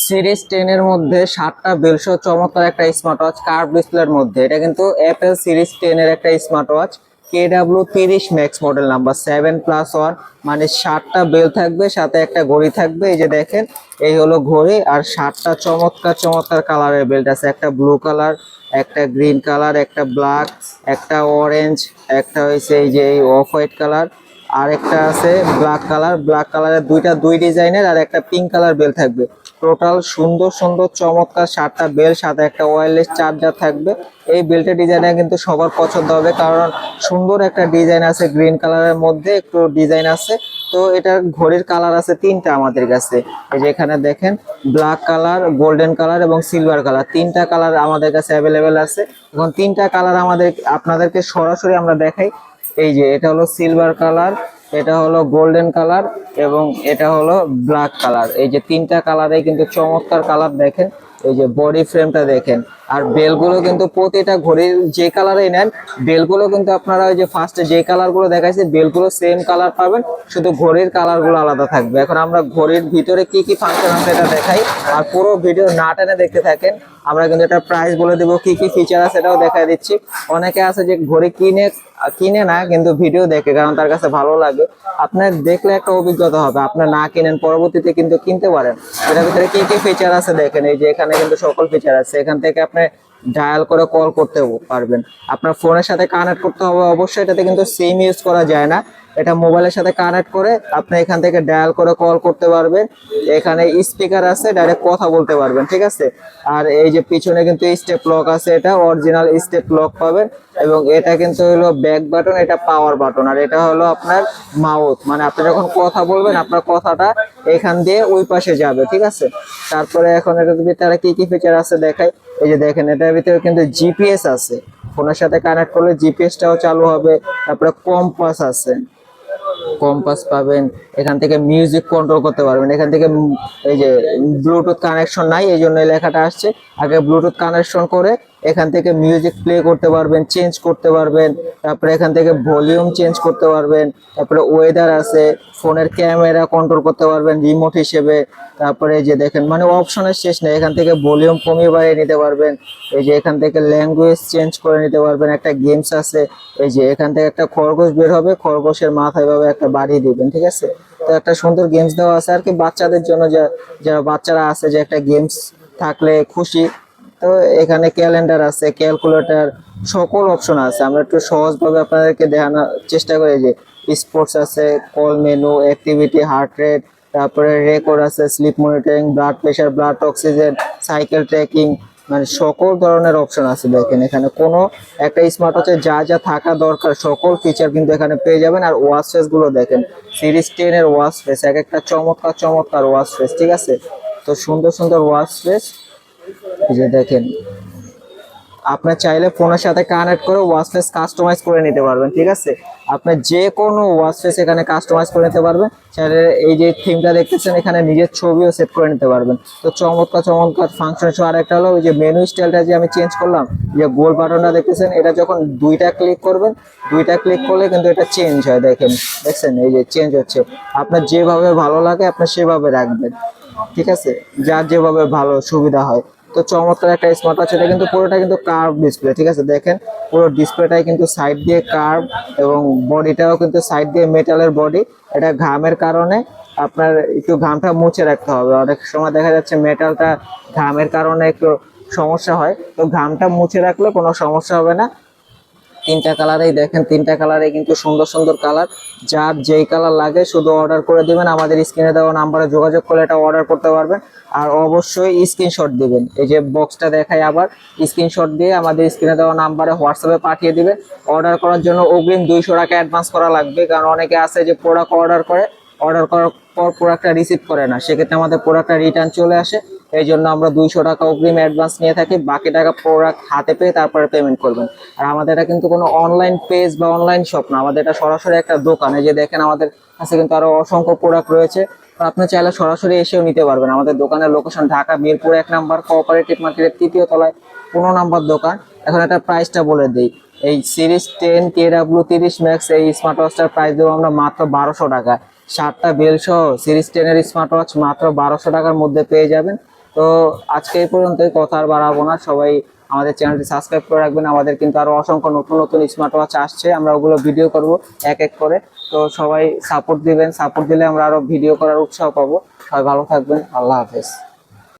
Series ten এর মধ্যে সাতটা বেলশো চমৎকার একটা স্মার্ট ওয়াচ কার্ভ ডিসপ্লের মধ্যে। এটা কিন্তু অ্যাপেল সিরিজ টেন এর একটা স্মার্ট ওয়াচ কে ডাব্লিউ তিরিশ max model number seven plus one মানে সাতটা বেল থাকবে, সাথে একটা ঘড়ি থাকবে। এই যে দেখেন, এই হলো ঘড়ি আর সাতটা চমৎকার চমৎকার কালারের বেল্ট আছে। একটা ব্লু কালার একটা গ্রিন কালার একটা ব্ল্যাক একটা অরেঞ্জ একটা হয়েছে এই যে এই অফ হোয়াইট কালার আর একটা আছে ব্ল্যাক কালার ব্ল্যাক কালারের দুইটা দুই ডিজাইনের আর একটা পিঙ্ক কালার বেল থাকবে। টোটাল সুন্দর সুন্দর চমৎকার সাতটা বেল, সাথে একটা ওয়্যারলেস চার্জার থাকবে। এই বেল্টের ডিজাইনটা কিন্তু সবার পছন্দ হবে, কারণ সুন্দর একটা ডিজাইন আছে গ্রিন কালারের মধ্যে একটু ডিজাইন আছে। তো এটার ঘড়ির কালার আছে তিনটা আমাদের কাছে। এই যে এখানে দেখেন ব্ল্যাক কালার গোল্ডেন কালার এবং সিলভার কালার তিনটা কালার আমাদের কাছে অ্যাভেলেবেল আছে। এখন তিনটা কালার আমাদের, আপনাদেরকে সরাসরি আমরা দেখাই। এই যে এটা হলো সিলভার কালার এটা হলো গোল্ডেন কালার এবং এটা হলো ব্ল্যাক কালার এই যে তিনটা কালারে কিন্তু চমৎকার কালার দেখেন। এই যে বডি ফ্রেমটা দেখেন। আর বেলগুলো কিন্তু প্রতিটা ঘড়ির যে কালারেই নেন, বেলগুলো কিন্তু আপনারা ওই যে ফার্স্টে যে কালারগুলো দেখাইছে, বেলগুলো সেম কালার পাবেন, শুধু ঘড়ির কালারগুলো আলাদা থাকবে। এখন আমরা ঘড়ির ভিতরে কি কি ফাংশন আছে এটা দেখাই, আর পুরো ভিডিও না টেনে দেখতে থাকেন, আমরা কিন্তু এটা প্রাইস বলে দেবো, কি কি ফিচার আছে এটাও দেখাই দিচ্ছি। অনেকে আছে যে ঘড়ি কিনে কিনে না, কিন্তু ভিডিও দেখে, কারণ তার কাছে ভালো লাগে। আপনার দেখলে একটা অভিজ্ঞতা হবে আপনার না কিনেন, পরবর্তীতে কিন্তু কিনতে পারেন। এটার ভিতরে কি কি ফিচার আছে দেখেন, এই যে এখানে কিন্তু সকল ফিচার আছে। এখান থেকে আপনি ডায়াল করে কল করতে পারবেন। আপনার ফোনের সাথে কানেক্ট করতে হবে, অবশ্যই এটাতে কিন্তু সিম ইউজ করা যায় না। এটা মোবাইলের সাথে কানেক্ট করে আপনি এখান থেকে ডায়াল করে কল করতে পারবেন। এখানে স্পিকার আছে ডাইরেক্ট কথা বলতে পারবেন, ঠিক আছে? আর এই যে পিছনে কিন্তু স্টেপ লক আছে এটা অরিজিনাল স্টেপ লক পাবেন। এবং এটা কিন্তু হলো ব্যাক বাটন এটা পাওয়ার বাটন আর এটা হলো আপনার মাউথ মানে আপনি যখন কথা বলবেন, আপনার কথাটা এখান দিয়ে ওই পাশে যাবে, ঠিক আছে? তারপরে এখন এটার ভিতরে কি কি ফিচার আছে দেখাই। এই যে দেখেন, এটার ভিতরে কিন্তু জিপিএস আছে। ফোনের সাথে কানেক্ট করলে জিপিএসটাও চালু হবে। তারপরে কম্পাস আছে। কম্পাস পাবেন, এখান থেকে মিউজিক কন্ট্রোল করতে পারবেন। এখান থেকে এই যে ব্লুটুথ কানেকশন নাই, এই জন্য লেখাটা আসছে। আগে ব্লুটুথ কানেকশন করে এখান থেকে মিউজিক প্লে করতে পারবেন চেঞ্জ করতে পারবেন, তারপরে এখান থেকে ভলিউম চেঞ্জ করতে পারবেন, তারপরে ওয়েদার আছে, ফোনের ক্যামেরা কন্ট্রোল করতে পারবেন রিমোট হিসেবে, তারপরে যে দেখেন মানে অপশনের শেষ নেই, এখান থেকে ভলিউম কমিয়ে বাড়িয়ে নিতে পারবেন, এই যে এখান থেকে ল্যাঙ্গুয়েজ চেঞ্জ করে নিতে পারবেন, একটা গেমস আছে, এই যে এখান থেকে একটা খরগোশ বের হবে, খরগোশের মাথায় ভাবে একটা বাড়িয়ে দিবেন, ঠিক আছে? তো একটা সুন্দর গেমস দেওয়া আছে আর কি, বাচ্চাদের জন্য যা, যারা বাচ্চারা আছে যে একটা গেমস থাকলে খুশি তো এখানে ক্যালেন্ডার আছে ক্যালকুলেটর সকল অপশন আছে। আমরা একটু সহজভাবে আপনাদেরকে দেখানোর চেষ্টা করি যে স্পোর্টস আছে call menu activity heart rate তারপরে রেকর্ড আছে sleep monitoring blood pressure blood oxygen cycle tracking মানে সকল ধরনের অপশন আছে দেখেন। এখানে কোনো একটা স্মার্ট ওয়াচে যা যা থাকা দরকার, সকল ফিচার কিন্তু এখানে পেয়ে যাবেন। আর ওয়াচ ফেসগুলো দেখেন সিরিজ টেন এর ওয়াচ ফেস এক একটা চমৎকার চমৎকার ওয়াচ ফেস ঠিক আছে? তো সুন্দর সুন্দর ওয়াচ ফেস যে দেখেন, আপনার চাইলে ফোনের সাথে কানেক্ট করে ওয়াচলেস কাস্টমাইজ করে নিতে পারবেন, ঠিক আছে? আপনি যে কোনো ওয়াচলেস এখানে কাস্টমাইজ করে নিতে পারবেন, চাইলে এই যে থিমটা দেখতেছেন, এখানে নিজের ছবিও সেট করে নিতে পারবেন। তো চমৎকার চমৎকার ফাংশন সহ আরেকটা হলো, ওই যে মেনু স্টাইলটা যে আমি চেঞ্জ করলাম যে গোল বাটনটা দেখতেছেন, এটা যখন দুইটা ক্লিক করবেন, দুইটা ক্লিক করলে কিন্তু এটা চেঞ্জ হয়, দেখেন, দেখছেন? এই যে চেঞ্জ হচ্ছে। আপনার যেভাবে ভালো লাগে আপনি সেভাবে রাখবেন। ঠিক আছে? যার যেভাবে ভালো সুবিধা হয়। তো চমৎকার একটা স্মার্ট ওয়াচ এটা কিন্তু পুরোটা কিন্তু কার্ভ ডিসপ্লে ঠিক আছে? দেখেন, পুরো ডিসপ্লেটাই কিন্তু সাইড দিয়ে কার্ভ এবং বডিটাও কিন্তু সাইড দিয়ে মেটালের বডি এটা ঘামের কারণে আপনার একটু ঘামটা মুছে রাখতে হবে। অনেক সময় দেখা যাচ্ছে মেটালটা ঘামের কারণে একটু সমস্যা হয়। তো ঘামটা মুছে রাখলে কোনো সমস্যা হবে না। তিনটা কালারেই দেখেন, তিনটা কালারে কিন্তু সুন্দর সুন্দর কালার যার যেই কালার লাগে শুধু অর্ডার করে দিবেন, আমাদের স্ক্রিনে দেওয়া নাম্বারে যোগাযোগ করলে এটা অর্ডার করতে পারবেন। আর অবশ্যই স্ক্রিনশট দিবেন। এই যে বক্সটা দেখাই আবার স্ক্রিনশট দিয়ে আমাদের স্ক্রিনে দেওয়া নাম্বারে হোয়াটসঅ্যাপে পাঠিয়ে দিবেন। অর্ডার করার জন্য অগ্রিম দুইশো টাকা অ্যাডভান্স করা লাগবে, কারণ অনেকে আছে যে প্রোডাক্ট অর্ডার করে অর্ডার করার পর প্রোডাক্টটা রিসিভ করে না। সেক্ষেত্রে আমাদের প্রোডাক্টটা রিটার্ন চলে আসে। এই জন্য আমরা দুইশো টাকা অগ্রিম অ্যাডভান্স নিয়ে থাকি। বাকি টাকা প্রোডাক্ট হাতে পেয়ে তারপরে পেমেন্ট করবেন। আর আমাদের এটা কিন্তু কোনো অনলাইন পেজ বা অনলাইন শপ না। আমাদের এটা সরাসরি একটা দোকান। যে দেখেন আমাদের কাছে কিন্তু আরও অসংখ্য প্রোডাক্ট রয়েছে। আপনি চাইলে সরাসরি এসেও নিতে পারবেন। আমাদের দোকানের লোকেশন ঢাকা, মিরপুর এক নাম্বার কোঅপারেটিভ মার্কেটের তৃতীয় তলায় পনেরো নাম্বার দোকান। এখন এটা প্রাইসটা বলে দিই। এই সিরিজ টেন কে ডাব্লিউ তিরিশ ম্যাক্স এই স্মার্ট ওয়াচটার প্রাইস দেবো আমরা মাত্র বারোশো টাকা। সাতটা বেল সহ সিরিজ টেনের স্মার্ট ওয়াচ মাত্র বারোশো টাকার মধ্যে পেয়ে যাবেন। তো আজকে এই পর্যন্তই, কথা আর বাড়াবো না। সবাই আমাদের চ্যানেলটি সাবস্ক্রাইব করে রাখবেন। আমাদের কিন্তু আরও অসংখ্য নতুন নতুন স্মার্ট ওয়াচ আসছে। আমরা ওগুলো ভিডিও করব এক এক করে। তো সবাই সাপোর্ট দিবেন। সাপোর্ট দিলে আমরা আরও ভিডিও করার উৎসাহ পাবো। সবাই ভালো থাকবেন। আল্লাহ হাফেজ।